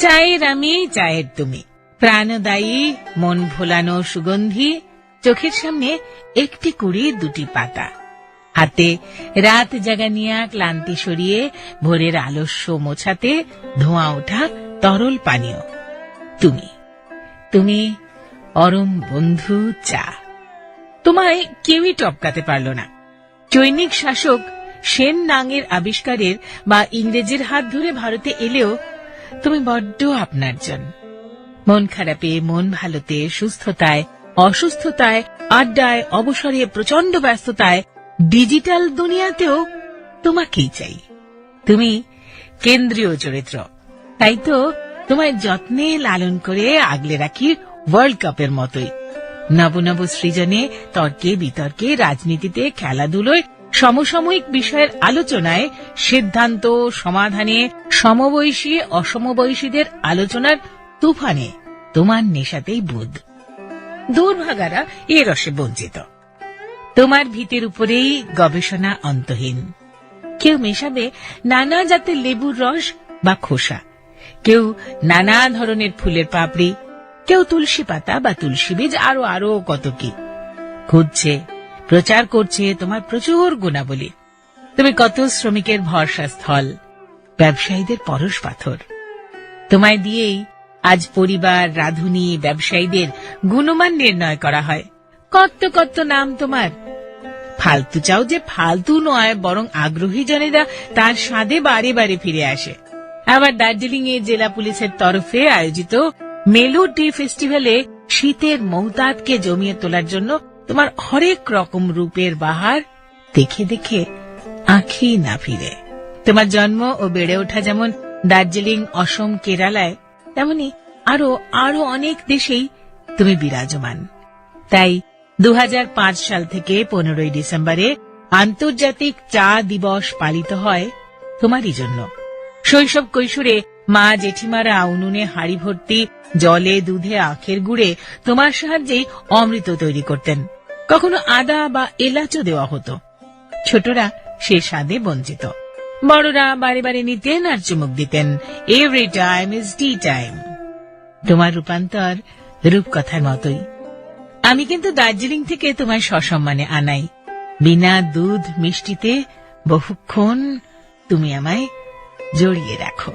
চায়ের আমি চায়ের তুমি। প্রাণদায়ী, মন ভোলানো সুগন্ধি, চোখের সামনে একটি কুড়ি, দুটি পাতা। হাতে রাত জাগানিয়া ক্লান্তি সরিয়ে ভোরের আলস্য মোছাতে ধোঁয়া ওঠা তরল পানীয়। তুমি তুমি অরম বন্ধু চা। তোমায় কেউই টপকাতে পারল না। চৈনিক শাসক সেন নাঙের আবিষ্কারের বা ইংরেজের হাত ধরে ভারতে এলেও তুমি বড্ড আপনার জন। মন খারাপে, মন ভালোতে, সুস্থতায়, অসুস্থতায়, আড্ডায়, অবসরে প্রচণ্ড ব্যস্ততায়, ডিজিটাল দুনিয়াতেও তোমাকেই চাই। তুমি কেন্দ্রীয় চরিত্র। তাই তো তোমায় যত্নে লালন করে আগলে রাখি ওয়ার্ল্ড কাপের মতোই। নব নব সৃজনে তর্কে বিতর্কে রাজনীতিতে খেলাধুলোয় সমসাময়িক বিষয়ের আলোচনায় সিদ্ধান্ত, সমাধানে সমবয়সী, অসমবয়সীদের আলোচনার তুফানে তোমার নেশাতেই বুধ। দুর্ভাগারা এ রসে বঞ্চিত। তোমার ভিতের উপরেই গবেষণা অন্তহীন। কেউ মেশাবে নানা জাতের লেবুর রস বা খোসা। কেউ নানা ধরনের ফুলের পাপড়ি। কেউ তুলসী পাতা বা তুলসী বীজ, আরও আরও কত কি। খুঁজছে প্রচার করছে তোমার প্রচুর গুণাবলী। তুমি কত শ্রমিকের ভরসা স্থল ব্যবসায়ীদের পরশ পাথর। তোমায় দিয়েই আজ পরিবার, রাধুনী, ব্যবসায়ীদের গুণমান নির্ণয় করা হয়। কত কত নাম তোমার। ফালতু চাও যে ফালতু নয়, বরং আগ্রহী জনেরা তার স্বাদে বারে বারে ফিরে আসে। আবার দার্জিলিং এ জেলা পুলিশের তরফে আয়োজিত মেলু টি ফেস্টিভ্যালে শীতের মৌতাদকে জমিয়ে তোলার জন্য তোমার হরেক রকম রূপের বাহার দেখে দেখে আঁখি না ফিরে। তোমার জন্ম ও বেড়ে ওঠা যেমন দার্জিলিং, অসম, কেরালায়, তেমনি আরও আরও অনেক দেশেই তুমি বিরাজমান। তাই দু হাজার পাঁচ সাল থেকে পনেরোই ডিসেম্বরে আন্তর্জাতিক চা দিবস পালিত হয় তোমারই জন্য। শৈশব কৈশোরে মা জেঠিমারা উনুনে হাড়ি ভর্তি, জলে দুধে আখের গুড়ে তোমার সাহায্যেই অমৃত তৈরি করতেন। কখনো আদা বা এলাচও দেওয়া হতো। ছোটরা সে স্বাদে বঞ্চিত। বড়রা বারে বারে নিতেন আর চুমুক দিতেন। Every time is tea time তোমার রূপান্তর রূপকথার মতোই। আমি কিন্তু দার্জিলিং থেকে তোমায় সসম্মানে আনাই। বিনা দুধ মিষ্টিতে বহুক্ষণ তুমি আমায় জড়িয়ে রাখো।